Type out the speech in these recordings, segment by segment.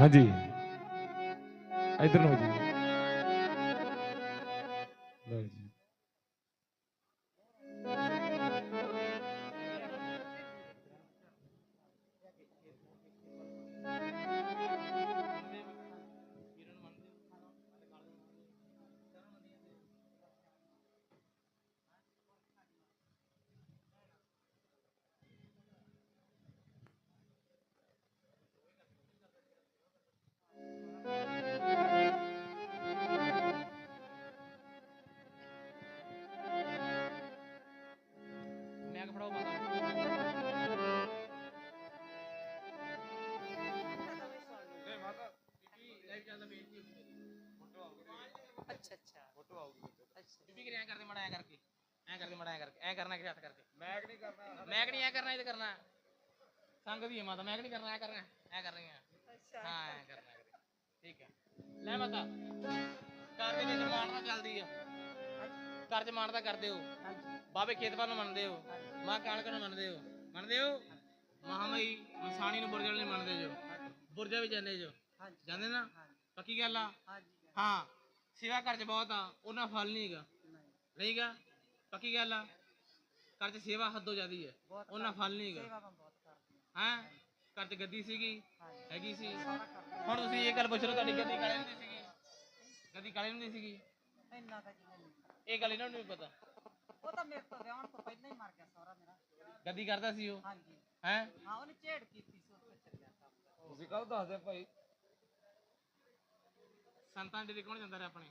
ਹਾਂਜੀ। ਇਧਰ ਨੂੰ ਜੀ ਐ ਕਰਦੇ ਮੜਾ ਐ ਕਰਕੇ ਐ ਕਰਨਾ ਕਿ ਹੱਥ ਕਰਕੇ। ਮੈਂ ਨਹੀਂ ਕਰਨਾ? ਮੈਂ ਨਹੀਂ ਐ ਕਰਨਾ ਇਹ ਤੇ ਕਰਨਾ। ਸੰਗ ਦੀ ਹੈ ਮਾਤਾ ਮੈਂ ਨਹੀਂ ਕਰਨਾ ਐ ਕਰਨਾ ਐ ਕਰਨੀ ਹੈ ਹਾਂ ਐ ਕਰਨਾ। ਠੀਕ ਹੈ। ਲੈ ਮਾਤਾ ਘਰ ਦੇ ਵਿੱਚ ਮਾਨਤਾ ਚੱਲਦੀ ਆ ਘਰ ਚ ਮਾਨਤਾ ਕਰਦੇ ਹੋ। ਬਾਬੇ ਖੇਤਵਾਲ ਨੂੰ ਮੰਨਦੇ ਹੋ। ਮਾਂ ਕਾਣਕ ਨੂੰ ਮੰਨਦੇ ਹੋ। ਮੰਨਦੇ ਹੋ? ਮਹਾਮਈ ਮਸਾਣੀ ਨੂੰ ਬੁਰਜਲ ਨੂੰ ਮੰਨਦੇ ਜੋ। ਬੁਰਜਾ ਵੀ ਜਾਂਦੇ ਜੋ। ਹਾਂਜੀ। ਜਾਂਦੇ ਨਾ? ਪੱਕੀ ਗੱਲ ਆ? ਹਾਂਜੀ। ਹਾਂ। ਸੇਵਾ ਚ ਬਹੁਤ ਆ ਉਹਨਾਂ ਫਲ ਨਹੀਂ। ਹੈਗਾ ਨਹੀਂਗਾ ਪੱਕੀ ਗੱਲ ਆ? ਘਰ ਚ ਸੇਵਾ ਹੱਦੋਂ ਜ਼ਿਆਦੀ ਹੈ। ਬਹੁਤ ਉਹਨਾਂ ਫਲ ਨਹੀਂ ਹੈਗਾ। ਸੇਵਾ ਮੈਂ ਬਹੁਤ ਕਰਦੀ ਹਾਂ? ਹਾਂ ਘਰ ਚ ਗੱਦੀ ਸੀਗੀ ਹੈਗੀ ਸੀ। ਹੁਣ ਤੁਸੀਂ ਇਹ ਗੱਲ ਪੁੱਛ ਲਓ ਤੁਹਾਡੀ ਗੱਦੀ ਕਾਲੇ ਹੁੰਦੀ ਸੀਗੀ? ਗੱਦੀ ਕਾਲੇ ਹੁੰਦੀ ਸੀਗੀ? ਹਾਂ। ਇੰਨਾ ਤਾਂ ਜੀ ਮੈਨੂੰ ਨਹੀਂ ਪਤਾ। ਇਹ ਗੱਲ ਇਹਨਾਂ ਨੂੰ ਵੀ ਪਤਾ। ਉਹ ਤਾਂ ਮੇਰੇ ਤੋਂ ਵਿਆਹਣ ਤੋਂ ਪਹਿਲਾਂ ਹੀ ਮਰ ਗਿਆ ਸਹੁਰਾ ਮੇਰਾ। ਗੱਦੀ ਕਰਦਾ ਸੀ ਉਹ? ਹਾਂਜੀ। ਹੈ? ਹਾਂ ਉਹਨੇ ਝੇੜ ਕੀਤੀ ਸੀ ਉੱਥੇ ਚੱਲਿਆ ਕੰਮ। ਤੁਸੀਂ ਕੱਲ ਦੱਸਦੇ ਭਾਈ। ਸੰਤਾਂ ਦੇ ਕੌਣ ਜਾਂਦਾ ਰਿਹਾ ਆਪਣੇ।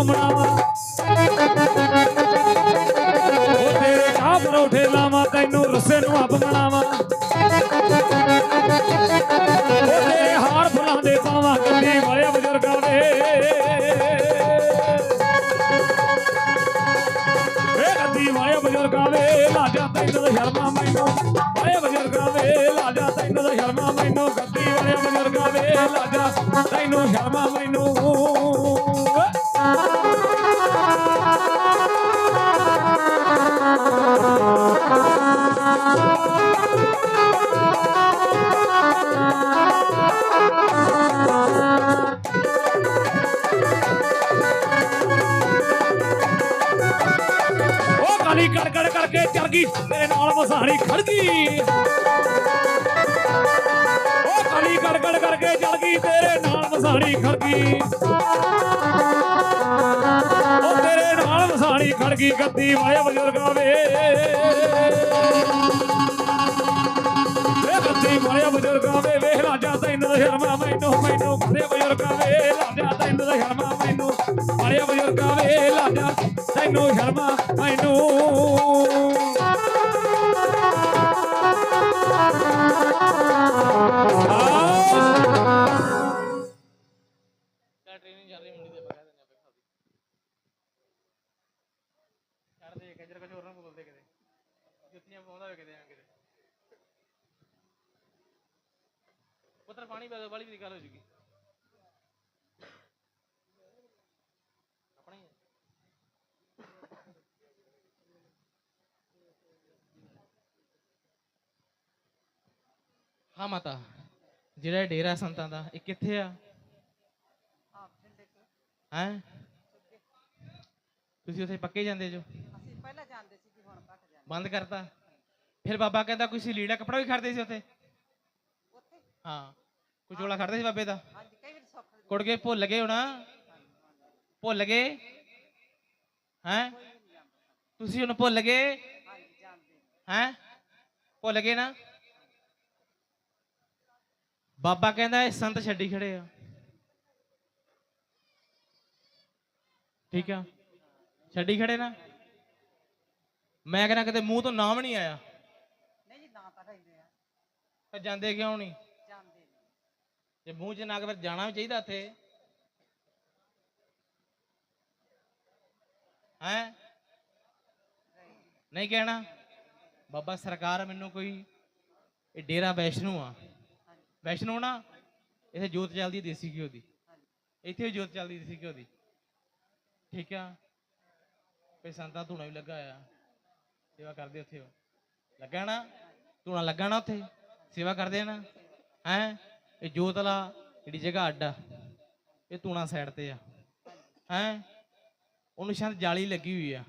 ਰੁੱਸੇ ਨੂੰ ਉਹ ਤੇਰੇ ਕਾ ਪਰੋਠੇ ਲਾਵਾਂ, ਤੈਨੂੰ ਰੁੱਸੇ ਨੂੰ ਆਪ ਬਣਾਵਾਂ। ਉਹ ਤੇਰੇ ਹਾਰ ਫੁੱਲਾਂ ਦੇ ਪਾਵਾਂ ਗੱਡੀ ਵਾਲੇ ਬਜ਼ੁਰਗਾਂ ਦੇ। ਏ ਗੱਦੀ ਵਾਲੇ ਬਜ਼ੁਰਗਾਂ ਦੇ, ਲਾਜਾ ਤੈਨੂੰ ਤਾਂ ਸ਼ਰਮਾ ਮੈਨੂੰ। ਵਾਲੇ ਬਜ਼ੁਰਗਾਂ ਦੇ, ਲਾਜਾ ਤੈਨੂੰ ਦਾ ਸ਼ਰਮਾ ਮੈਨੂੰ। ਗੱਦੀ ਵਾਲੇ ਬਜ਼ੁਰਗਾਂ ਦੇ, ਲਾਜਾ ਤੈਨੂੰ ਸ਼ਰਮਾ ਮੈਨੂੰ। ਕਾਲੀ ਕੜਕੜ ਕਰਕੇ ਚੜ ਗਈ। ਤੇਰੇ ਨਾਲ ਵਸਾਣੀ ਖੜ ਗਈ। ਉਹ ਕਾਲੀ ਕਰਕੇ ਚੜ ਗਈ, ਤੇਰੇ ਨਾਲ ਵਸਾਣੀ ਖੜ ਉਹ ਤੇਰੇ ਨਾਲ ਵਸਾਣੀ ਖੜ ਗੱਦੀ ਵਾਲੇ ਬਜ਼ੁਰਗਾਂ ਵੇ ਇਹ ਗੱਦੀ ਵਾਲੇ ਬਜ਼ੁਰਗਾਂ ਵੇ ਵੇਖ ਲਾਜਾ ਤੈਨੂੰ ਸ਼ਰਮਾ ਮੈਨੂੰ ਮੈਨੂੰ ਵਾਲੇ ਬਜ਼ੁਰਗਾਂ ਵੇ ਰਾਜਾ ਤੈਨੂੰ ਸ਼ਰਮਾ ਮੈਨੂੰ ਵਾਲੇ ਬਜ਼ੁਰਗਾਂ ਵੇ ਲਾਜਾ ਤੈਨੂੰ ਸ਼ਰਮਾ ਮੈਨੂੰ। ਤਾਂ ਟ੍ਰੇਨਿੰਗ ਚੱਲ ਰਹੀ ਮੰਡੀ ਦੇ ਬਗਾ ਦਿੰਦੇ ਆਪੇ ਖਾਦੀ ਛੱਡ ਦੇ ਕੰਜਰ ਕੁਝ ਹੋਰ ਨਾ ਬੋਲਦੇ ਕਿਤੇ। ਜੁੱਤੀਆਂ ਪਾਉਂਦਾ ਹੋਵੇ ਕਿਤੇ ਆ ਕਿਤੇ। ਪੁੱਤਰ, ਪਾਣੀ ਪਾ ਦੋ ਬਾਲੀ ਦੀ ਗੱਲ ਹੋ ਜੂਗੀ। ਆਪਣਾ ਹੀ ਹੈ। ਹਾਂ ਮਾਤਾ, ਜਿਹੜਾ ਇਹ ਡੇਰਾ ਸੰਤਾਂ ਦਾ, ਇਹ ਕਿੱਥੇ ਆ? ਹੈ? ਤੁਸੀਂ ਉੱਥੇ ਪੱਕੇ ਜਾਂਦੇ ਜੋ? ਅਸੀਂ ਪਹਿਲਾਂ ਜਾਂਦੇ ਸੀ ਜੀ ਹੁਣ ਘੱਟ ਜਾਂਦੇ। ਬੰਦ ਕਰਤਾ? ਫਿਰ ਬਾਬਾ ਕਹਿੰਦਾ ਕੋਈ ਲੀੜਾ ਕਪੜਾ ਵੀ ਖੜਦੇ ਸੀ ਉੱਥੇ? ਉੱਥੇ? ਹਾਂ। ਕੋਈ ਚੋਲਾ ਖੜਦੇ ਸੀ ਬਾਬੇ ਦਾ? ਹਾਂਜੀ ਕਈ ਵਾਰੀ ਸੁੱਖ ਕੁੜ ਕੇ ਭੁੱਲ ਗਏ ਹੋਣਾ? ਭੁੱਲ ਗਏ? ਹੈ? ਤੁਸੀਂ ਉਹਨੂੰ ਭੁੱਲ ਗਏ? ਹੈ? ਭੁੱਲ ਗਏ ਨਾ? ਬਾਬਾ ਕਹਿੰਦਾ ਇਹ ਸੰਤ ਛੱਡੀ ਖੜੇ ਆ। ਠੀਕ ਆ? ਛੱਡੀ ਖੜੇ ਨਾ? ਮੈਂ ਕਹਿੰਦਾ ਕਿਤੇ ਮੂੰਹ ਤੋਂ ਨਾਮ ਨਹੀਂ ਆਇਆ। ਨਹੀਂ ਜੀ ਨਾ ਤਾਂ ਲੈਂਦੇ ਆ। ਫਿਰ ਜਾਂਦੇ ਕਿਉਂ ਨਹੀਂ? ਜਾਂਦੇ ਜੇ ਮੂੰਹ 'ਚ ਨਾ ਫਿਰ ਜਾਣਾ ਵੀ ਚਾਹੀਦਾ ਇੱਥੇ। ਹੈ? ਨਹੀਂ ਕਹਿਣਾ। ਬਾਬਾ ਸਰਕਾਰ ਮੈਨੂੰ ਕੋਈ ਇਹ ਡੇਰਾ ਵੈਸ਼ਨੂ ਆ। ਵੈਸ਼ਨੂ ਨਾ ਇੱਥੇ ਜੋਤ ਚੱਲਦੀ ਦੇਸੀ ਘਿਓ ਦੀ। ਇੱਥੇ ਜੋਤ ਚੱਲਦੀ ਦੇਸੀ ਘਿਓ ਦੀ। ਠੀਕ ਆ। ਤੇ ਸੰਤਾ ਧੂਣਾ ਵੀ ਲੱਗਾ ਆ। ਸੇਵਾ ਕਰਦੇ ਉੱਥੇ ਉਹ। ਲੱਗਾ ਨਾ? ਧੂਣਾ ਲੱਗਾ ਨਾ ਉੱਥੇ? ਸੇਵਾ ਕਰਦੇ ਆ ਨਾ? ਹੈ? ਇਹ ਜੋਤ ਵਾਲਾ ਜਿਹੜੀ ਜਗ੍ਹਾ ਅੱਡ ਆ, ਇਹ ਧੂਣਾ ਸਾਈਡ ਤੇ ਆ। ਹੈ? ਉਹਨੂੰ ਸ਼ਾਇਦ ਜਾਲੀ ਲੱਗੀ ਹੋਈ ਆ।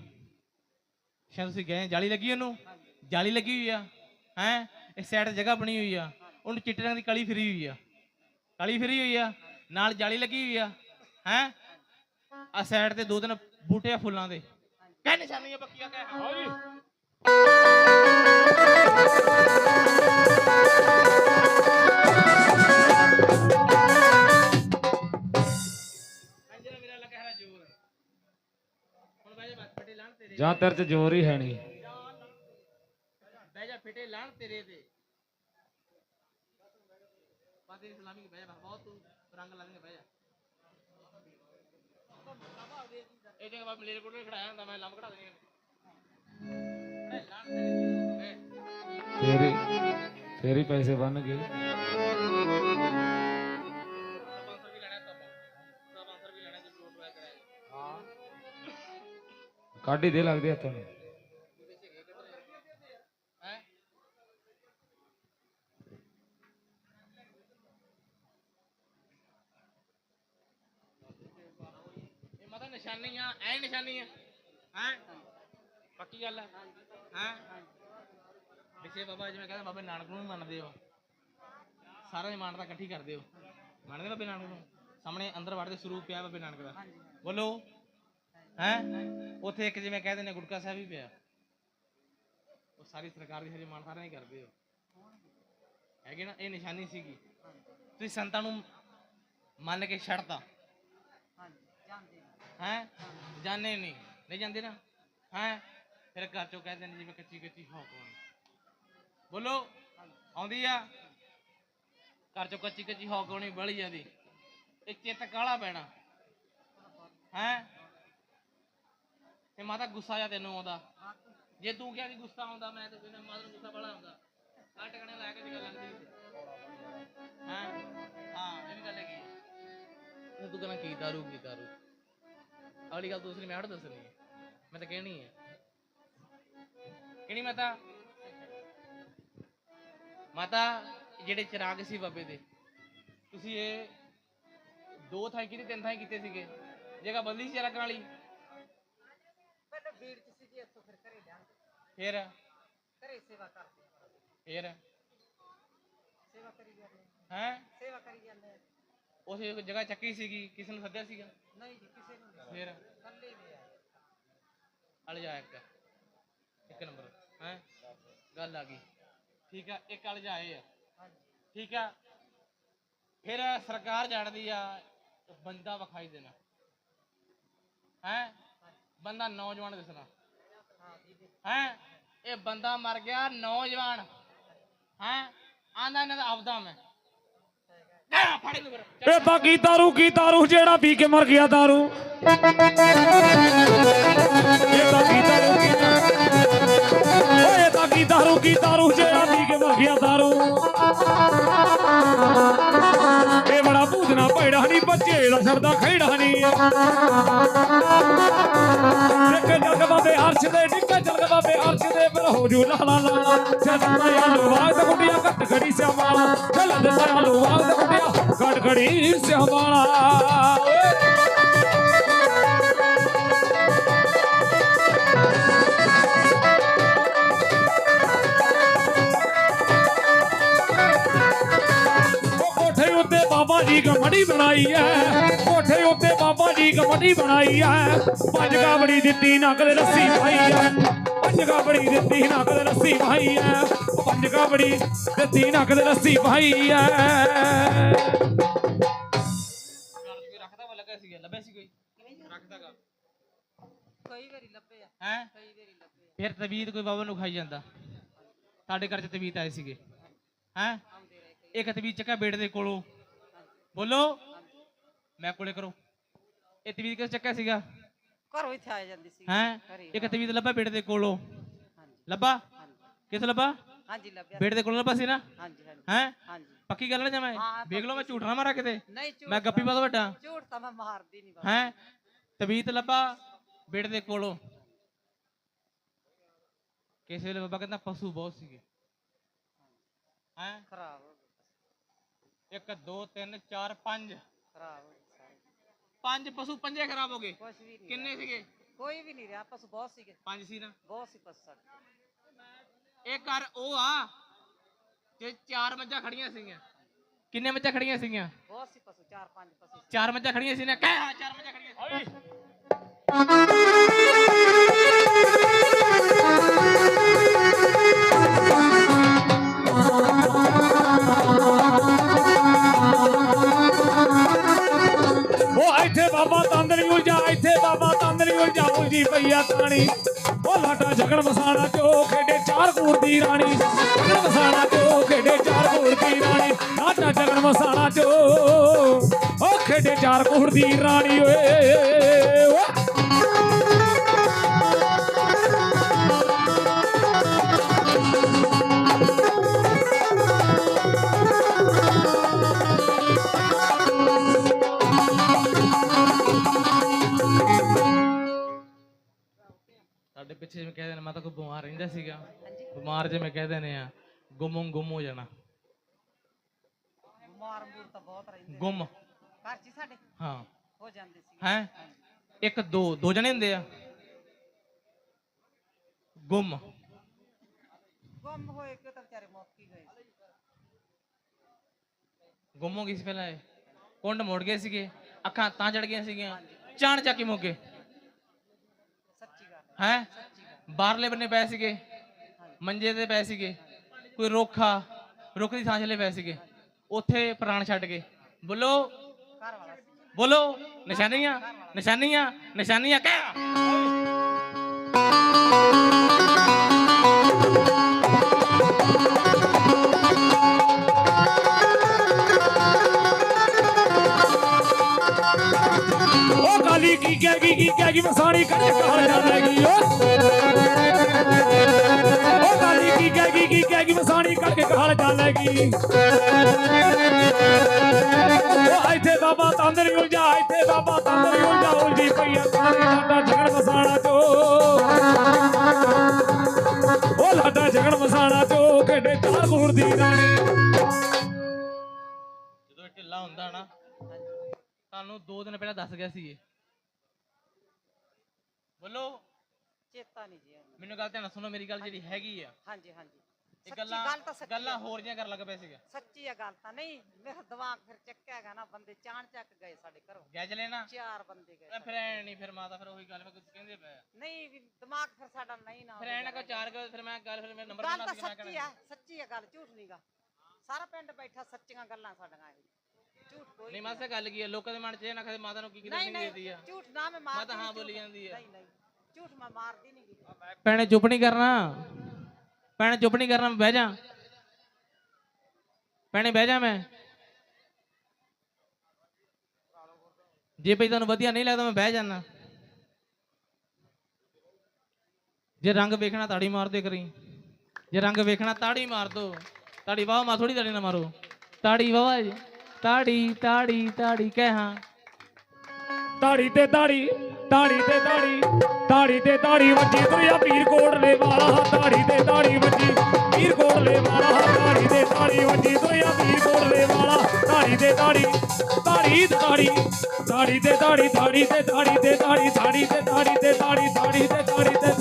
ਸ਼ਾਇਦ ਤੁਸੀਂ ਗਏ ਜਾਲੀ ਲੱਗੀ ਉਹਨੂੰ? ਜਾਲੀ ਲੱਗੀ ਹੋਈ ਆ। ਹੈ? ਇੱਕ ਸਾਈਡ ਤੇ ਜਗ੍ਹਾ ਬਣੀ ਹੋਈ ਆ। ਉਹਨੂੰ ਚਿੱਟੇ ਰੰਗ ਦੀ ਕਲੀ ਫਰੀ ਹੋਈ ਆ। ਕਲੀ ਫਰੀ ਹੋਈ ਆ। ਨਾਲ ਜਾਲੀ ਲੱਗੀ ਹੋਈ ਆ। ਹੈ? ਆ ਸਾਈਡ ਤੇ ਦੋ ਤਿੰਨ ਬੂਟੇ ਆ ਫੁੱਲਾਂ ਦੇ। ਕਹਿ ਨਿਸ਼ਾਨੀਆਂ ਪੱਕੀਆਂ ਕਹਿ ਹਾਂ ਜੀ ਅੰਜਰਾ ਮੇਰਾ ਲੱਗਾ ਹੈ ਜੋਰ ਹੁਣ ਬਹਿ ਜਾ ਤੇਰੇ ਚ ਜ਼ੋਰ ਹੀ ਹੈ ਨਹੀਂ। ਬਹਿ ਜਾ ਫਿਟੇ ਲਾਣ ਤੇਰੇ ਤੇ। ਪਾਤੇ ਇਸਲਾਮੀ ਬਹਿ ਜਾ ਬਹੁਤ ਤੂੰ ਰੰਗ ਲਾ ਦੇਂਗੇ ਬਹਿ ਜਾ। ਇਹ ਜਗ੍ਹਾ ਮੇਰੇ ਕੋਲ ਖੜਾਇਆ ਹੁੰਦਾ ਮੈਂ ਲੰਮ ਖੜਾ ਦੇਣੀ ਤੇਰੇ ਤੇਰੇ ਹੀ ਪੈਸੇ ਬਣ ਗਏ। 500 ਵੀ ਲੈਣਾ ਤਾਂ 500 ਵੀ ਲੈਣਾ ਜੇ ਲੋਟ ਹੋਇਆ ਕਰਾਇਆ ਕਾਢੀ ਦੇ ਲੱਗਦੇ ਹੱਥਾਂ ਨੂੰ ਹੈ ਇਹ ਮਤਾ ਨਿਸ਼ਾਨੀ ਆ ਐ ਨਿਸ਼ਾਨੀ ਆ ਹੈ ਪੱਕੀ ਗੱਲ ਹੈ ਹੈ ਵਿਸ਼ੇ ਬਾਬਾ ਜਿਵੇਂ ਕਹਿੰਦਾ ਬਾਬੇ ਨਾਨਕ ਨੂੰ ਵੀ ਮੰਨਦੇ ਹੋ ਸਾਰਿਆਂ ਦੀ ਮਾਨਤਾ ਇਕੱਠੀ ਕਰਦੇ ਹੋ। ਮੰਨਦੇ ਬਾਬੇ ਨਾਨਕ ਨੂੰ? ਸਾਹਮਣੇ ਅੰਦਰ ਵੜਦੇ ਸਰੂਪ ਪਿਆ ਬਾਬੇ ਨਾਨਕ ਦਾ। ਬੋਲੋ। ਹੈ? ਉੱਥੇ ਇੱਕ ਜਿਵੇਂ ਕਹਿੰਦੇ ਨੇ ਗੁਟਕਾ ਸਾਹਿਬ ਵੀ ਪਿਆ। ਉਹ ਸਾਰੀ ਸਰਕਾਰ ਦੀ ਹਜੇ ਮਾਨ ਸਾਰਿਆਂ ਹੀ ਕਰਦੇ ਹੋ। ਹੈਗੇ ਨਾ ਇਹ ਨਿਸ਼ਾਨੀ ਸੀਗੀ। ਤੁਸੀਂ ਸੰਤਾਂ ਨੂੰ ਮੰਨ ਕੇ ਛੱਡਤਾ। ਹੈ? ਜਾਣੇ ਨਹੀਂ। ਨਹੀਂ ਜਾਂਦੇ ਨਾ? ਹੈ? ਫਿਰ ਘਰ ਚੋਂ ਕਹਿੰਦੇ ਨੇ ਜਿਵੇਂ ਕੱਚੀ ਕੱਚੀ ਹੋ ਕੋਣ ਬੋਲੋ ਆਉਂਦੀ ਆ। ਘਰ ਚੋਂ ਕੱਚੀ ਕੱਚੀ ਹੋ ਕੋਣੀ ਬੜੀ ਜਾਂਦੀ? ਇਹ ਚਿੱਤ ਕਾਲਾ ਪੈਣਾ। ਹੈ? ਤੇ ਮਾਤਾ ਗੁੱਸਾ ਜਾ ਤੈਨੂੰ ਆਉਂਦਾ। ਜੇ ਤੂੰ ਕਿਹਾ ਕਿ ਗੁੱਸਾ ਆਉਂਦਾ, ਮੈਂ ਤਾਂ ਕਹਿੰਦਾ ਮਾਤਾ ਨੂੰ ਗੁੱਸਾ ਬੜਾ ਆਉਂਦਾ। ਆ ਟਕਣੇ ਲੈ ਕੇ ਦੀ ਗੱਲ ਹਾਂ? ਹਾਂ, ਇਹ ਵੀ ਗੱਲ ਹੈਗੀ ਹੈ। ਤੂੰ ਕਹਿੰਦਾ ਕੀ ਦਾਰੂ ਕੀ ਦਾਰੂ? ਅਗਲੀ ਗੱਲ ਦੂਸਰੀ ਮੈਂ ਹਟ ਦੱਸਣੀ ਹੈ। ਮੈਂ ਤਾਂ ਕਹਿਣੀ ਹੈ। ਕਿਹੜੀ ਮਾਤਾ? ਮਾਤਾ? ਜਿਹੜੇ ਚਿਰਾਗ ਸੀ ਬਾਬੇ ਦੇ। ਤੁਸੀਂ ਇਹ ਦੋ ਥਾਂ ਕੀਤੇ ਤਿੰਨ ਥਾਂ ਕੀਤੇ ਸੀਗੇ। ਜਗ੍ਹਾ ਬਦਲੀ ਸੀ ਚਿਰਾਗਾਂ ਵਾਲੀ ਪਹਿਲਾਂ ਭੀੜ ਚ ਸੀ ਜੀ ਇੱਥੋਂ ਫਿਰ ਘਰੇ ਜਾਂਦੇ ਫਿਰ? ਘਰੇ ਸੇਵਾ ਕਰਦੇ। ਆ। ਫਿਰ? ਸੇਵਾ ਕਰੀ ਜਾਂਦੇ। ਹੈ? ਸੇਵਾ ਕਰੀ ਜਾਂਦੇ। ਉਸ ਜਗ੍ਹਾ ਚੱਕੀ ਸੀਗੀ ਕਿਸ ਨੂੰ ਸੱਦਿਆ ਸੀਗਾ? ਨਹੀਂ ਜੀ ਕਿਸੇ ਨੂੰ ਨਹੀਂ। ਫਿਰ? ਇਕੱਲੇ ਵੀ ਆਏ। ਅਲ ਜਾ ਇੱਕ। ਇੱਕ ਨੰਬਰ। ਹੈ? ਗੱਲ ਆ ਗਈ। ਠੀਕ ਆ ਇੱਕ ਅਲ ਜਾਏ ਆ। ਠੀਕ ਆ? ਫਿਰ ਸਰਕਾਰ ਜਾਣਦੀ ਆ ਬੰਦਾ ਵਿਖਾਈ ਦੇਣਾ। ਹੈ? ਬੰਦਾ ਨੌਜਵਾਨ ਦਿਸਣਾ। ਹਾਂ? ਇਹ ਬੰਦਾ ਮਰ ਗਿਆ ਨੌਜਵਾਨ। ਹੈ? ਆਂਦਾ ਇਹਨਾਂ ਦਾ ਆਪਦਾ ਮੈਂ। ਇਹ ਤਾਂ ਕੀ ਦਾਰੂ ਕੀ ਦਾਰੂ? ਜਿਹੜਾ ਪੀ ਕੇ ਮਰ ਗਿਆ ਦਾਰੂ। ਇਹ ਤਾਂ ਕੀ ਦਾਰੂ? ਕੀ ਓਏ ਕੀ ਦਾਰੂ? ਜਿਹੜਾ ਪੀ ਕੇ ਮਰ ਗਿਆ ਦਾਰੂ। ਇਹ ਬੜਾ ਭੂਤਨਾ ਭੈੜਾ ਨਹੀਂ ਬੱਚੇ ਦਾ ਸਰਦਾ ਖੇੜਾ ਨਹੀਂ ਨਿੱਕੇ ਜਗ ਬਾਬੇ ਅਰਸ਼ ਦੇ, ਨਿੱਕੇ ਜਗ ਬਾਬੇ ਅਰਸ਼ ਦੇ ਪਰ ਹੋ ਜੂ ਲਾਲਾ ਲਾਲਾ ਚੱਲਦਾ ਯਾਲੂ ਵਾਗ ਗੁੱਡੀਆਂ ਘੱਟ ਘੜੀ ਸਿਆਵਾਲਾ। ਚੱਲਦਾ ਯਾਲੂ ਵਾਗ ਤੇ ਗੁੱਡੀਆਂ ਘੱਟ ਘੜੀ ਸਿਆਵਾਲਾ। ਕਮੜੀ ਬਣਾਈ ਐ। ਕੋਠੇ ਉੱਤੇ ਬਾਬਾ ਜੀ ਕਮੜੀ ਬਣਾਈ ਐ। ਪੰਜ ਕਾਵੜੀ ਦਿੱਤੀ ਨਕਲ ਰੱਸੀ ਪਾਈ ਐ। ਪੰਜ ਕਾਬੜੀ ਦਿੱਤੀ ਨੱਕ ਦੇ ਲੱਸੀ ਐ। ਪੰਜ ਕਾਬੜੀ ਦਿੱਤੀ ਨੱਕ ਦੇ ਲੱਸੀ ਐ। ਰੱਖਦਾ ਵਾ ਲੱਗਾ ਸੀ ਲੱਭਿਆ ਸੀ ਕੋਈ ਰੱਖਦਾਗਾ ਕਈ ਵਾਰੀ ਲੱਭੇ ਆ ਹੈ ਕਈ ਵਾਰੀ ਲੱਭੇ ਫਿਰ ਤਵੀਤ ਕੋਈ ਬਾਬਾ ਨੂੰ ਖਾਈ ਜਾਂਦਾ। ਸਾਡੇ ਘਰ ਚ ਤਵੀਤ ਆਏ ਸੀਗੇ। ਹੈ? ਆਉਂਦੇ ਰਹੇ ਇੱਕ ਤਵੀਤ ਚੱਕਾ ਬੇੜ ਦੇ ਕੋਲੋਂ। ਬੋਲੋ। ਮੈਂ ਕੋਲੇ ਕਰੋ। ਇਹ ਤਵੀਤ ਕਿਸ ਚੱਕਾ ਸੀਗਾ? ਘਰੋਂ ਇੱਥੇ ਆ ਜਾਂਦੀ ਸੀ। ਹੈ? ਇੱਕ ਤਵੀਤ ਲੱਭਾ ਬੇੜ ਦੇ ਕੋਲੋਂ? ਲੱਭਾ? ਕਿੱਥੇ ਲੱਭਾ? ਹਾਂਜੀ ਲੱਭਿਆ ਬੇੜ ਦੇ ਕੋਲੋਂ ਲੱਭਾ ਸੀ ਨਾ? ਹਾਂਜੀ ਹਾਂਜੀ। ਹੈ? ਹਾਂਜੀ। ਪੱਕੀ ਗੱਲ ਨਾ ਜਮਾਏ ਹਾਂ, ਵੇਖ ਲਓ ਮੈਂ ਝੂਠ ਨਾ ਮਾਰਾ ਕਿਤੇ। ਨਹੀਂ ਝੂਠ ਮੈਂ ਗੱਪੀ ਬਹੁਤ ਵੱਡਾ। ਝੂਠ ਤਾਂ ਮੈਂ ਮਾਰਦੀ ਨਹੀਂ ਹੈ? ਤਵੀਤ ਲੱਭਾ ਬੇੜ ਦੇ ਕੋਲੋਂ। ਕਿਸੇ ਵੇਲੇ ਬਾਬਾ ਕਹਿੰਦਾ ਪਸ਼ੂ ਬਹੁਤ ਸੀਗੇ। ਹੈ? ਖਰਾਬ। 1 2 3 4 5 ਖਰਾਬ ਹੋ ਗਏ ਸਾਰੇ। ਪੰਜ ਪਸ਼ੂ ਪੰਜੇ ਖਰਾਬ ਹੋ ਗਏ? ਕੁਛ ਵੀ ਨਹੀਂ ਕਿੰਨੇ ਸੀਗੇ? ਕੋਈ ਵੀ ਨਹੀਂ ਰਿਹਾ। ਪਸ਼ੂ ਬਹੁਤ ਸੀਗੇ। ਪੰਜ ਸੀ ਨਾ? ਬਹੁਤ ਸੀ ਪਸ਼ੂ ਸਾਡੇ। ਇਹ ਘਰ ਉਹ ਆ ਤੇ ਚਾਰ ਮੱਝਾਂ ਖੜੀਆਂ ਸੀਗੀਆਂ। ਕਿੰਨੇ ਮੱਝਾਂ ਖੜੀਆਂ ਸੀਗੀਆਂ? ਬਹੁਤ ਸੀ ਪਸ਼ੂ ਚਾਰ ਪੰਜ ਪਸ਼ੂ ਸੀ। ਚਾਰ ਮੱਝਾਂ ਖੜੀਆਂ ਸੀ ਨਾ? ਕਹਿ ਹਾਂ ਚਾਰ ਮੱਝਾਂ ਖੜੀਆਂ ਸੀ। ਪਈਆ ਤਾਣੀ ਉਹ ਲਾਟਾ ਜਗਣ ਮਸਾਣਾ ਚੋ ਖੇਡੇ ਚਾਰ ਕੂੜ ਦੀ ਰਾਣੀ। ਜਗਣ ਮਸਾਣਾ ਚੋ ਖੇਡੇ ਚਾਰ ਕੂੜ ਦੀ ਰਾਣੀ। ਲਾਟਾ ਜਗਣ ਮਸਾਣਾ ਚੋ ਉਹ ਖੇਡੇ ਚਾਰ ਕੂੜ ਦੀ ਰਾਣੀ ਓਏ। ਬਿਮਾਰ ਰਹਿੰਦਾ ਸੀਗਾ ਬਿਮਾਰ ਜਿਵੇਂ ਕਹਿੰਦੇ ਨੇ ਆ ਗੁੰਮ ਗੁੰਮ ਹੋ ਜਾਣਾ। ਬਿਮਾਰ ਮੂਰ ਤਾਂ ਬਹੁਤ ਰਹਿੰਦੇ ਗੁੰਮ। ਘਰ 'ਚ ਹੀ ਸਾਡੇ? ਹਾਂ। ਹੋ ਜਾਂਦੇ ਸੀ ਹੈ? ਇੱਕ ਦੋ ਦੋ ਜਣੇ ਹੁੰਦੇ ਆ। ਗੁੰਮ। ਗੁੰਮ ਹੋਏ ਕਿ ਤਾਂ ਵਿਚਾਰੇ ਮੁੱਕ ਗਏ ਗੁੰਮ ਹੋ ਗਈ ਸੀ ਪਹਿਲਾਂ ਇਹ। ਕੁੰਡ ਮੋੜ ਗਏ ਸੀਗੇ। ਅੱਖਾਂ ਤਾਂ ਚੜ ਗਈਆਂ ਸੀਗੀਆਂ। ਚਾਣ ਚੱਕੀ ਮੁੱਕੇ ਸੱਚੀ ਗੱਲ। ਹੈ? ਸੱਚੀ ਬਾਹਰਲੇ ਬੰਨੇ ਪਏ ਸੀਗੇ, ਮੰਜੇ ਤੇ ਪਏ ਸੀਗੇ, ਕੋਈ ਰੋਖਾ, ਰੁੱਖ ਦੀ ਥਾਂ ਛਲੇ ਪਏ ਸੀਗੇ, ਉੱਥੇ ਪ੍ਰਾਣ ਛੱਡ ਗਏ। ਬੋਲੋ ਘਰ ਵਾਲਾ ਸੀ ਬੋਲੋ, ਨਿਸ਼ਾਨੀਆਂ ਨਿਸ਼ਾਨੀਆਂ ਨਿਸ਼ਾਨੀਆਂ ਕਹਿ। ਕੀ ਕਹਿ ਕੀ ਕਹਿ ਗਈ ਮਸਾਣੀ ਕੱਢ ਜਾਵੇਗੀ ਓ ਉਹ ਕੀ ਕਹਿ ਕੀ ਕਹਿ ਗਈ ਮਸਾਣੀ ਕੱਢ ਜਾਵੇਗੀ ਉਹ ਇੱਥੇ ਬਾਬਾ ਤੰਦਰੀ ਉਲਝਾ, ਇੱਥੇ ਬਾਬਾ ਤੰਦਰੀ ਉਲਝਾ, ਉਲਝੀ ਪਈ ਆ ਕਾਲੀ ਝਗੜ ਮਸਾਣਾ ਚੋ। ਉਹ ਲਾਡਾ ਝਗੜ ਮਸਾਣਾ ਚੋ ਖੇਡੇ ਚਾਰ ਕੂੜ ਦੀ। ਰਾਣੀ ਜਦੋਂ ਢਿੱਲਾ ਹੁੰਦਾ ਨਾ, ਤੁਹਾਨੂੰ 2 ਦਿਨ ਪਹਿਲਾਂ ਦੱਸ ਗਿਆ ਸੀ ਇਹ। ਬੋਲੋ। ਚੇਤਾ ਨਹੀਂ ਜੀ ਉਹਨੂੰ। ਮੈਨੂੰ ਗੱਲ ਧਿਆਨ ਨਾਲ ਸੁਣੋ ਮੇਰੀ ਗੱਲ ਜਿਹੜੀ ਹੈਗੀ ਆ। ਹਾਂਜੀ ਹਾਂਜੀ। ਇਹ ਸੱਚੀ ਗੱਲਾਂ ਗੱਲ ਤਾਂ ਸੱਚੀ ਗੱਲਾਂ ਆ। ਹੋਰ ਜਿਹੀਆਂ ਕਰਨ ਲੱਗ ਪਏ ਸੀਗਾ। ਸੱਚੀ ਆ ਗੱਲ ਤਾਂ। ਨਹੀਂ ਮੇਰਾ ਦਿਮਾਗ ਫਿਰ ਚੱਕਿਆ ਹੈਗਾ ਨਾ ਬੰਦੇ ਚਾਣ ਚੱਕ ਗਏ ਸਾਡੇ ਘਰੋਂ। ਗੈਜ ਲੈਣਾ ਚਾਰ ਬੰਦੇ ਗਏ ਫਿਰ ਐ ਨਹੀਂ ਫਿਰ ਮਾਤਾ ਫਿਰ ਉਹੀ ਗੱਲ ਮੈਂ ਕੁਝ ਕਹਿੰਦੇ ਪਏ ਆ। ਨਹੀਂ ਵੀ ਦਿਮਾਗ ਫਿਰ ਸਾਡਾ ਨਹੀਂ ਨਾ ਫਿਰ ਐ ਨਾ ਕੋ ਚਾਰ ਗਏ ਫਿਰ ਮੈਂ ਗੱਲ ਫਿਰ ਮੈਂ ਨੰਬਰ ਗੱਲ ਬਣਾ ਤਾਂ ਸੀ ਮੈਂ ਸੱਚੀ ਆ ਸੱਚੀ ਆ ਗੱਲ ਝੂਠ ਨਹੀਂਗਾ ਸਾਰਾ ਪਿੰਡ ਬੈਠਾ ਸੱਚੀਆਂ ਗੱਲਾਂ ਸਾਡੀਆਂ ਇਹ। ਝੂਠ ਕੋਈ ਨਹੀਂ ਮਾਸਾ ਗੱਲ ਕੀ ਹੈ? ਲੋਕਾਂ ਦੇ ਮਨ 'ਚ ਇਹ ਨਾ ਕਦੇ ਮਾਤਾ ਨੂੰ ਕੀ ਕਿਤੇ ਨਹੀਂ ਦੇਦੀ ਨਹੀਂ ਆ ਝੂਠ ਨਾ ਮੈਂ ਮਾਰਦੀ ਮਾਤਾ ਹਾਂ ਬੋਲੀ। ਜਾਂਦੀ ਆ। ਨਹੀਂ ਨਹੀਂ ਝੂਠ ਮੈਂ ਮਾਰਦੀ ਨਹੀਂ ਭੈਣੇ ਚੁੱਪ ਨਹੀਂ ਕਰਨਾ। ਭੈਣੇ ਚੁੱਪ ਨਹੀਂ ਕਰਨਾ ਮੈਂ ਬਹਿ ਜਾ। ਭੈਣੇ ਬਹਿ ਜਾ ਮੈਂ। ਜੇ ਭਈ ਤੁਹਾਨੂੰ ਵਧੀਆ ਨਹੀਂ ਲੱਗਦਾ ਮੈਂ ਬਹਿ ਜਾਣਾ ਜੇ ਰੰਗ ਵੇਖਣਾ ਤਾੜੀ ਮਾਰ ਦੇ ਕਰੀ ਜੇ ਰੰਗ ਵੇਖਣਾ ਤਾੜੀ ਮਾਰ ਦੋ ਤਾੜੀ ਵਾਹ ਮਾ ਥੋੜੀ ਤਾੜੀ ਨਾ ਮਾਰੋ। ਤਾੜੀ ਵਾਹ ਜੀ। ਤਾੜੀ ਤਾੜੀ ਤਾੜੀ ਕਹਿ ਹਾਂ ਤਾੜੀ ਤੇ ਤਾੜੀ ਤਾੜੀ ਤੇ ਤਾੜੀ ਤਾੜੀ ਤੇ ਤਾੜੀ ਵੱਜੀ ਦੁਨੀਆ ਪੀਰ ਕੋਟਲੇ ਵਾਲਾ ਤਾੜੀ ਤੇ ਤਾੜੀ ਵੱਜੀ ਪੀਰ ਕੋਟਲੇ ਵਾਲਾ ਤਾੜੀ ਤੇ ਤਾੜੀ ਵੱਜੀ ਦੁਨੀਆ ਪੀਰ ਕੋਟਲੇ ਵਾਲਾ ਤਾੜੀ ਤੇ ਤਾੜੀ ਤਾੜੀ ਤੇ ਤਾੜੀ ਤਾੜੀ ਤੇ ਤਾੜੀ ਤਾੜੀ ਤੇ ਤਾੜੀ ਤੇ ਤਾੜੀ ਤਾੜੀ ਤੇ ਤਾੜੀ ਤੇ ਤਾੜੀ ਤਾੜੀ ਤੇ ਤਾੜੀ ਤੇ ਤਾੜੀ ਤੇ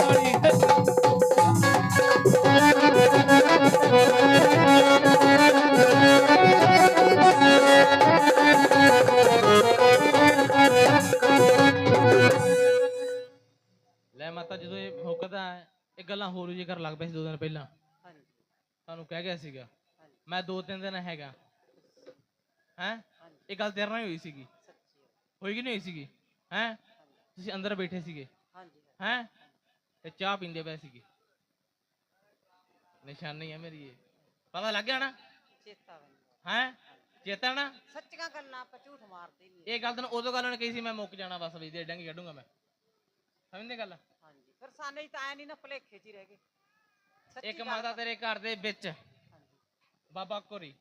ਹੋਰ ਜੇ ਕਰਨ ਲੱਗ ਪਿਆ ਸੀ ਦੋ ਦਿਨ ਪਹਿਲਾਂ। ਹਾਂਜੀ। ਤੁਹਾਨੂੰ ਕਹਿ ਗਿਆ ਸੀਗਾ। ਹਾਂਜੀ। ਮੈਂ ਦੋ ਤਿੰਨ ਦਿਨ ਹੈਗਾ। ਹੈ? ਹਾਂਜੀ। ਇਹ ਗੱਲ ਤੇਰੇ ਨਾਲ ਹੀ ਹੋਈ ਸੀਗੀ। ਸੱਚੀ ਹੈ ਹੋਈ ਕਿ ਨਹੀਂ ਹੋਈ ਸੀਗੀ? ਹੈ? ਤੁਸੀਂ ਅੰਦਰ ਬੈਠੇ ਸੀਗੇ। ਹਾਂਜੀ ਹੈ? ਤੇ ਚਾਹ ਪੀਂਦੇ ਪਏ ਸੀਗੇ। ਨਿਸ਼ਾਨੀ ਹੈ ਮੇਰੀ ਇਹ। ਪਤਾ ਲੱਗ ਗਿਆ ਨਾ? ਚੇਤਾ ਮੈਨੂੰ ਹੈ? ਚੇਤਾ ਨਾ? ਸੱਚੀਆਂ ਗੱਲਾਂ ਆਪਾਂ ਝੂਠ ਮਾਰਦੇ ਨਹੀਂ। ਇਹ ਗੱਲ ਤੈਨੂੰ ਉਦੋਂ ਗੱਲ ਉਹਨੇ ਕਹੀ ਸੀ ਮੈਂ ਮੁੱਕ ਜਾਣਾ ਬਸ ਵੀ ਦੇ ਡੰਗੀ ਕੱਢੂੰਗਾ ਮੈਂ। ਸਮਝਦੇ ਗੱਲ? ਫਿਰ ਸਾਨੂੰ ਤਾਂ ਐ ਨਹੀਂ ਨਾ ਭਲੇਖੇ 'ਚ ਹੀ ਰਹਿ ਗਏ। ਸੱਚੀ ਇੱਕ ਗੱਲ ਮਾਤਾ ਤੇਰੇ ਘਰ ਦੇ ਵਿੱਚ। ਹਾਂਜੀ। ਬਾਬਾ ਕੋਰੀ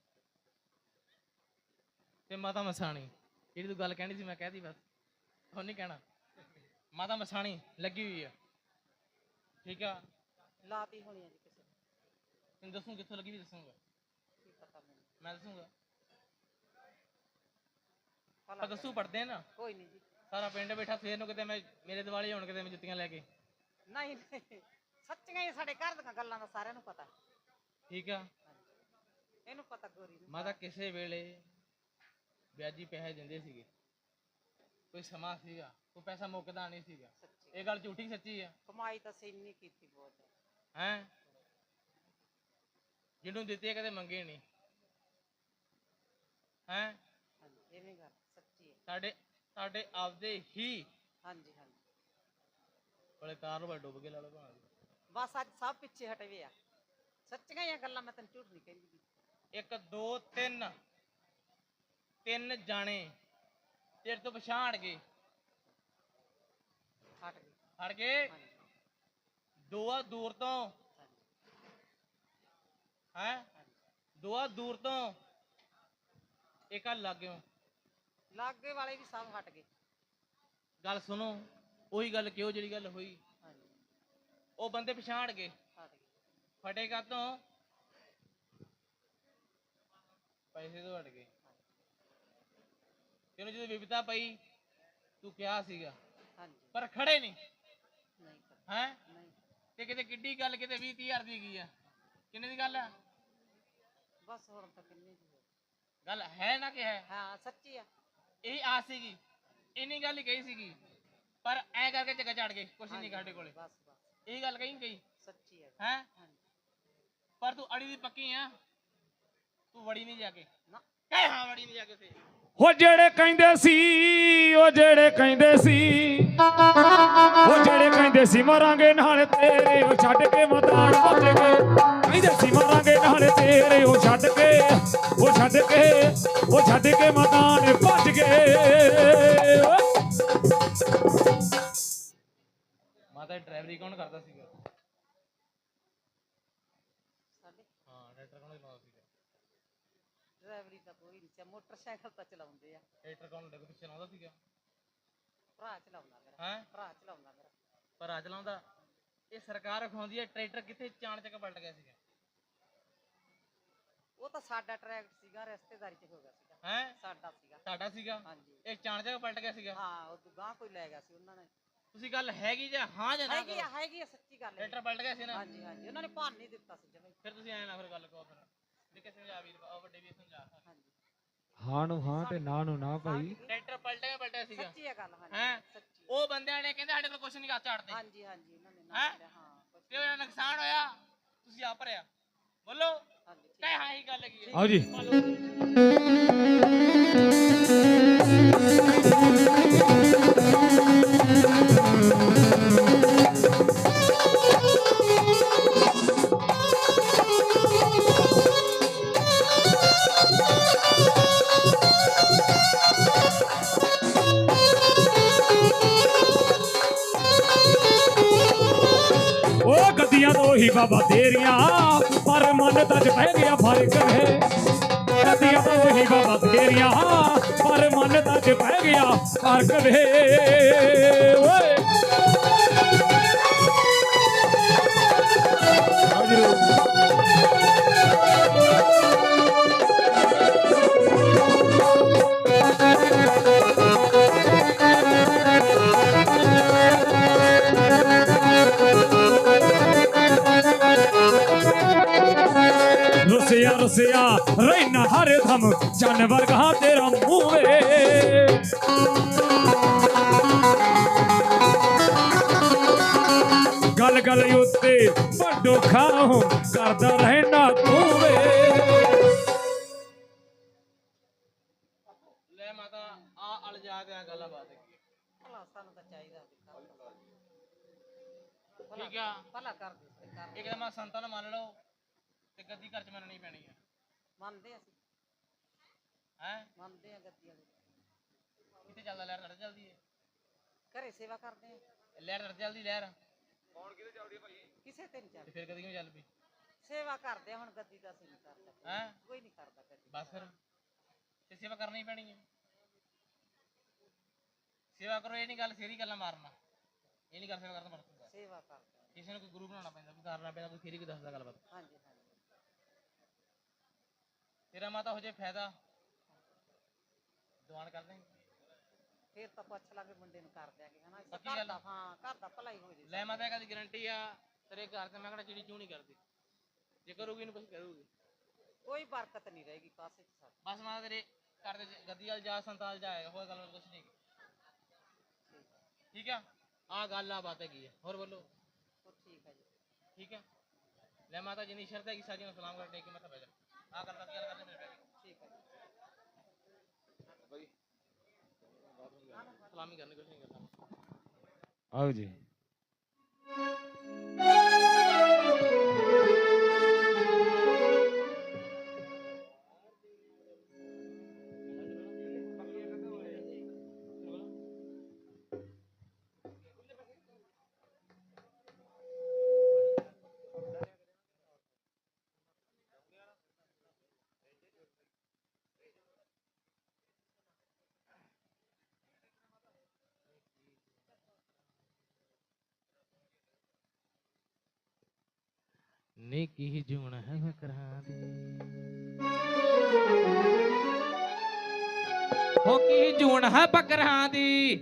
ਤੇ ਮਾਤਾ ਮਸਾਣੀ। ਜਿਹੜੀ ਤੂੰ ਗੱਲ ਕਹਿਣੀ ਸੀ ਮੈਂ ਕਹਿਤੀ ਬਸ। ਹੁਣ ਨਹੀਂ ਕਹਿਣਾ। ਮਾਤਾ ਮਸਾਣੀ ਲੱਗੀ ਹੋਈ ਆ। ਠੀਕ ਆ? ਲਾਤੀ ਹੋਣੀ ਆ ਜੀ ਕਿਸੇ ਨੇ। ਤੈਨੂੰ ਦੱਸੂ ਕਿੱਥੋਂ ਲੱਗੀ ਵੀ ਦੱਸੂਗਾ। ਕੀ ਪਤਾ ਮੈਨੂੰ। ਮੈਂ ਦੱਸੂਗਾ। ਭਲਾ ਦੱਸੂ ਪੜਦੇ ਨਾ। ਕੋਈ ਨਹੀਂ ਜੀ। ਸਾਰਾ ਪਿੰਡ ਬੈਠਾ ਸਵੇਰ ਨੂੰ ਕਿਤੇ ਮੈਂ ਮੇਰੇ ਦਿਵਾਲੀ ਹੋਣ ਕਿਤੇ ਮੈਂ ਜੁੱਤੀਆਂ ਲੈ ਕੇ। ਨਹੀਂ ਨਹੀਂ। ਸੱਚੀਆਂ ਹੀ ਸਾਡੇ ਘਰ ਦੀਆਂ ਗੱਲਾਂ ਦਾ ਸਾਰਿਆਂ ਨੂੰ ਪਤਾ। ਠੀਕ ਆ। ਇਹਨੂੰ ਪਤਾ ਗੋਰੀ ਨੂੰ। ਮਾਤਾ ਕਿਸੇ ਵੇਲੇ ਵਿਆਜੀ ਪੈਸੇ ਦਿੰਦੇ ਸੀਗੇ। ਕੋਈ ਸਮਾਂ ਸੀਗਾ ਕੋਈ ਪੈਸਾ ਮੁੱਕਦਾ ਨਹੀਂ ਸੀਗਾ। ਸੱਚੀ। ਇਹ ਗੱਲ ਝੂਠੀ ਸੱਚੀ ਆ। ਕਮਾਈ ਤਾਂ ਸੀ ਨਹੀਂ ਕੀਤੀ ਬਹੁਤ। ਹੈ? ਜਿਹਨੂੰ ਦਿੱਤੇ ਕਦੇ ਮੰਗੇ ਨਹੀਂ ਹੈ? ਹਾਂਜੀ ਇਹ ਵੀ ਗੱਲ ਸੱਚੀ ਹੈ। ਸਾਡੇ ਸਾਡੇ ਆਪਦੇ ਹੀ ਹਾਂਜੀ ਬੜੇ ਕਾਰ ਡੁੱਬ ਕੇ ਬਸ ਅੱਜ ਸਭ ਪਿੱਛੇ ਹਟੇ ਵੇ ਆ। ਸੱਚੀਆਂ ਹੀ ਆ ਗੱਲਾਂ ਮੈਂ ਤੈਨੂੰ ਝੂਠ ਨਹੀਂ ਕਹਿੰਦੀ। ਇੱਕ ਦੋ ਤਿੰਨ। ਤਿੰਨ ਜਾਣੇ ਤੇਰੇ ਤੋਂ ਪਛਾਣ ਗਏ। ਹਟ ਗਈ ਹਟ ਗਏ? ਹਾਂਜੀ। ਦੋ ਆ ਦੂਰ ਤੋਂ। ਹੈ? ਹਾਂਜੀ। ਦੋ ਆ ਦੂਰ ਤੋਂ। ਇੱਕ ਆ ਲੱਗਿਓ ਲਾਗੇ ਵਾਲੇ ਵੀ ਸਭ ਹਟ ਗਏ। ਗੱਲ ਸੁਣੋ। ਉਹੀ ਗੱਲ ਕਿਉਂ ਜਿਹੜੀ ਗੱਲ ਹੋਈ? ਹਾਂਜੀ। ਉਹ ਬੰਦੇ ਪਛਾਣ ਗਏ। ਹਟ ਗਏ। ਫਟੇਗਾ ਤੋਂ ਪੈਸੇ ਤੋਂ ਹਟ ਗਏ। ਤੈਨੂੰ ਜਦੋਂ ਵਿਪਤਾ ਪਈ ਤੂੰ ਕਿਹਾ ਸੀਗਾ। ਹਾਂਜੀ। ਪਰ ਖੜੇ ਨਹੀਂ। ਨਹੀਂ ਕਰ ਹੈ? ਨਹੀਂ। ਤੇ ਕਿਤੇ ਕਿੱਡੀ ਗੱਲ ਕਿਤੇ 20 30000 ਦੀ ਗਈ ਆ? ਕਿੰਨੇ ਦੀ ਗੱਲ ਆ? ਬਸ ਹੁਣ ਤਾਂ ਕਿੰਨੀ ਹੋ ਗੱਲ ਹੈ ਨਾ ਕਿ ਹੈ? ਹਾਂ ਸੱਚੀ ਆ। ਇਹ ਆਸ ਸੀਗੀ। ਇੰਨੀ ਗੱਲ ਹੀ ਕਹੀ ਸੀਗੀ। ਪਰ ਐ ਕਰਕੇ ਚੱਕਾ ਚੜ ਗਏ ਕੁਛ ਨਹੀਂ ਸਾਡੇ ਕੋਲੇ। ਬਸ ਬਸ। ਇਹ ਗੱਲ ਕਹੀ ਗਈ? ਸੱਚੀ ਹੈ। ਹੈ? ਪਰ ਤੂੰ ਅੜੀ ਦੀ ਪੱਕੀ ਆ। ਤੂੰ ਵੜੀ ਨਹੀਂ ਜਾ ਕੇ। ਨਾ। ਕਹਿ ਹਾਂ ਵੜੀ ਨਹੀਂ ਜਾ ਕੇ ਉੱਥੇ ਉਹ ਜਿਹੜੇ ਕਹਿੰਦੇ ਸੀ ਉਹ ਜਿਹੜੇ ਕਹਿੰਦੇ ਸੀ। ਉਹ ਜਿਹੜੇ ਕਹਿੰਦੇ ਸੀ ਮਰਾਂਗੇ ਨਾਲ ਤੇਰੇ ਉਹ ਛੱਡ ਕੇ ਮਦਾਨ ਭੱਜ ਗਏ। ਕਹਿੰਦੇ ਸੀ ਮਰਾਂਗੇ ਨਾਲ ਤੇਰੇ ਉਹ ਛੱਡ ਕੇ ਉਹ ਛੱਡ ਕੇ ਉਹ ਛੱਡ ਕੇ ਮਦਾਨ ਭੱਜ ਗਏ। ਦੀ ਡਰਾਈਵਰੀ ਕੌਣ ਕਰਦਾ ਸੀਗਾ? ਸਾਡੇ? ਹਾਂ ਟਰੈਕਟਰ ਕੌਣ ਚਲਾਉਂਦਾ ਸੀਗਾ? ਡਰਾਈਵਰੀ ਤਾਂ ਕੋਈ ਨਹੀਂ ਸੀ ਮੋਟਰਸਾਈਕਲ ਤਾਂ ਚਲਾਉਂਦੇ ਆ। ਟਰੈਕਟਰ ਕੌਣ ਡੱਗ ਪਿੱਛੇ ਲਾਉਂਦਾ ਸੀਗਾ? ਭਰਾ ਚਲਾਉਂਦਾ ਮੇਰਾ। ਹੈ? ਭਰਾ ਚਲਾਉਂਦਾ ਮੇਰਾ। ਪਰ ਆ ਚਲਾਉਂਦਾ? ਇਹ ਸਰਕਾਰ ਰਖਾਉਂਦੀ ਹੈ ਟਰੈਕਟਰ ਕਿੱਥੇ ਚਾਣ ਚੱਕ ਪਲਟ ਗਿਆ ਸੀਗਾ? ਉਹ ਤਾਂ ਸਾਡਾ ਟਰੈਕਟ ਸੀਗਾ ਰਿਸ਼ਤੇਦਾਰੀ ਚ ਹੋ ਗਿਆ ਸੀਗਾ। ਹੈ? ਸਾਡਾ ਸੀਗਾ। ਸਾਡਾ ਸੀਗਾ? ਹਾਂਜੀ। ਇਹ ਚਾਣ ਚੱਕ ਪਲਟ ਗਿਆ ਸੀਗਾ? ਹਾਂ ਉਹ ਦੁਗਾਂ ਕੋਈ ਲੈ ਗਿਆ ਸੀ ਉਹਨਾਂ ਨੇ ਤੁਸੀਂ ਗੱਲ ਹੈਗੀ ਜਾਂ ਹਾਂ ਜਾਂ ਨਾ ਹੈਗੀ ਆ ਹੈਗੀ ਆ ਸੱਚੀ ਗੱਲ ਹੈ। ਟਰੈਕਟਰ ਪਲਟ ਗਿਆ ਸੀ ਨਾ। ਹਾਂਜੀ ਹਾਂਜੀ। ਉਹਨਾਂ ਨੇ ਭਾਨ ਨਹੀਂ ਦਿੱਤਾ ਸੀ ਜਮੇ ਫਿਰ ਤੁਸੀਂ ਐਂ ਨਾ ਫਿਰ ਗੱਲ ਕਹੋ ਫਿਰ। ਵੀ ਕਿਸੇ ਸਮਝਾ ਵੀਰ ਉਹ ਵੱਡੇ ਵੀਰ ਸਮਝਾ ਹਾਂਜੀ। ਹਾਂ ਨੂੰ ਹਾਂ ਤੇ ਨਾ ਨੂੰ ਨਾ ਭਾਈ। ਟਰੈਕਟਰ ਪਲਟ ਗਿਆ ਪਲਟਿਆ ਸੀਗਾ। ਸੱਚੀ ਹੈ ਗੱਲ ਹਾਂਜੀ। ਹੈਂ? ਸੱਚੀ। ਉਹ ਬੰਦਿਆਂ ਨੇ ਕਹਿੰਦੇ ਸਾਡੇ ਕੋਲ ਕੁਝ ਨਹੀਂ ਗਾ ਝਾੜਦੇ। ਹਾਂਜੀ ਹਾਂਜੀ ਉਹਨਾਂ ਨੇ ਹੈਂ? ਨਾ ਹਾਂ ਕੁਛ ਤੇ ਉਹਦਾ ਨੁਕਸਾਨ ਹੋਇਆ ਤੁਸੀਂ ਆ ਭਰਿਆ। ਬੋਲੋ। ਹਾਂਜੀ ਕਹਿ ਹਾਂ ਹੀ ਗੱਲ ਹੈਗੀ ਹੈ। ਆਓ ਜੀ। ਮਨ ਫ਼ਰਕ ਹੈ ਗੱਦੀਆਂ ਤੋਂ ਬਾਬਾ ਤੇਰੀਆਂ। ਪਰ ਮਨ ਤਾਂ ਚ ਪੈ ਗਿਆ ਫ਼ਰਕ ਵੇ। ਓਏ। ਰੁਸਿਆ ਰਹਿਣਾ ਹਰ ਦਮ ਚੰਨ ਵਰਗਾ ਤੇਰਾ ਮੂੰਹ ਵੇ ਗਲ ਗਲ ਉੱਤੇ ਵੱਡੋ ਖਾਹੋਂ ਕਰਦਾ ਰਹਿਣਾ ਤੂੰ ਵੇ ਲੈ ਮਾਤਾ ਆ ਅਲ ਜਾ ਕੇ ਆ ਗੱਲਾਂ ਬਾਤ। ਭਲਾ ਸਾਨੂੰ ਤਾਂ ਚਾਹੀਦਾ ਠੀਕ ਆ। ਭਲਾ ਕਰ ਦੇ ਤੇ ਇੱਕ ਤਾਂ ਮੈਂ ਸੰਤਾਂ ਨੂੰ ਮੰਨ ਲਓ ਤੇ ਗੱਦੀ ਘਰ ਚ ਮੰਨਣੀ ਪੈਣੀ ਹੈ ਮੰਨਦੇ ਅਸੀਂ। ਹੈ? ਮੰਨਦੇ ਆ ਗੱਦੀ ਵਾਲੇ। ਕਿੱਥੇ ਚੱਲਦਾ ਲਹਿਰ? ਲੜ ਚੱਲਦੀ ਹੈ ਘਰੇ ਸੇਵਾ ਕਰਦੇ ਆ। ਲਹਿਰ ਲੜ ਚੱਲਦੀ ਲਹਿਰ। ਕਿਸੇ ਤੇ ਨਹੀਂ ਤੇ ਚੱਲਦੇ ਫਿਰ ਕਦੀ ਕਿਵੇਂ ਚੱਲ ਪਈ ਸੇਵਾ ਕਰਦੇ ਆ ਹੁਣ ਗੱਦੀ ਦਾ ਅਸੀਂ ਨਹੀਂ ਕਰਦਾ ਹੈ? ਕੋਈ ਨਹੀਂ ਕਰਦਾ ਗੱਦੀ ਬਸ ਫਿਰ। ਤੇ ਸੇਵਾ ਕਰਨੀ ਹੀ ਪੈਣੀ ਹੈ ਸੇਵਾ ਕਰੋ ਇਹ ਨਹੀਂ ਗੱਲ ਸੇਰੀ ਗੱਲਾਂ ਮਾਰਨਾ। ਇਹ ਨਹੀਂ ਗੱਲ ਸੇਵਾ ਕਰਨਾ ਮਰਦਾ ਸੇਵਾ ਕਰਦੇ ਆ। ਕਿਸੇ ਨੂੰ ਕੋਈ ਗੁਰੂ ਬਣਾਉਣਾ ਪੈਂਦਾ ਕੋਈ ਕਰਨਾ ਪੈਂਦਾ ਕੋਈ ਫੇਰੀ ਕੋਈ ਦੱਸਦਾ ਗੱਲਬਾਤ। ਹਾਂਜੀ ਹਾਂਜੀ। ਤੇਰਾ ਮਾਤਾ ਹੋ ਜੇ ਫਾਇਦਾ। ਦੀਵਾਨ ਕਰ ਦੇਂਗੇ ਫੇਰ ਤਾਂ ਪੁੱਛ ਲਾਂਗੇ ਮੁੰਡੇ ਨੂੰ ਕਰ ਦਿਆਂਗੇ ਹਨਾ? ਪੱਕੀ ਘਰ ਗੱਲ ਦਾ ਆ। ਹਾਂ ਘਰ ਦਾ ਭਲਾ ਹੀ ਹੋ ਜੇ। ਲੈ ਮਾਤਾ ਕਦੀ ਗਾਰੰਟੀ ਆ ਤੇਰੇ ਘਰ ਤੇ? ਮੈਂ ਕਿਹੜਾ ਚਿੜੀ ਚੂੰ ਨਹੀਂ ਕਰਦੀ। ਜੇ ਕਰੂਗੀ ਇਹਨੂੰ ਕੁਝ ਕਰੂਗੀ। ਕੋਈ ਬਰਕਤ ਨਹੀਂ ਰਹੇਗੀ ਕਾਸੇ ਚ ਸਾਡੀ। ਬਸ ਮਾਤਾ ਤੇਰੇ ਘਰ ਦੇ ਗੱਦੀ ਵਾਲ ਜਾ ਸੰਤਾਲ ਜਾਏਗਾ ਹੋਰ ਗੱਲ ਕੁਝ ਨਹੀਂ। ਠੀਕ ਆ? ਆ ਗੱਲ ਆ ਬਾਤ ਹੈਗੀ ਹੈ ਹੋਰ ਬੋਲੋ। ਉਹ ਠੀਕ ਹੈ ਜੀ। ਠੀਕ ਹੈ ਲੈ ਮਾਤਾ ਜਿੰਨੀ ਸ਼ਰਤ ਹੈਗੀ ਸਾਰਿਆਂ ਨੂੰ ਸਲਾਮ ਕਰ ਟੇਕ ਕੇ ਮੱਥਾ ਪੈ ਜਾ। ਆ ਗੱਲ ਬਾਕੀ ਗੱਲ ਕਰਦੇ ਮੇਰੇ ਪੈ ਠੀਕ ਹੈ ਜੀ। ਸਲਾਮੀ ਕਰਨੀ ਕੁਝ ਨਹੀਂ ਕਰਨਾ। ਆਓ ਜੀ। ਨੇ ਕੀ ਜੂਣ ਹੈ ਫਕਰਾਂ ਦੀ। ਹੋ ਕੀ ਜੂਣ ਹੈ ਬਕਰਾਂ ਦੀ?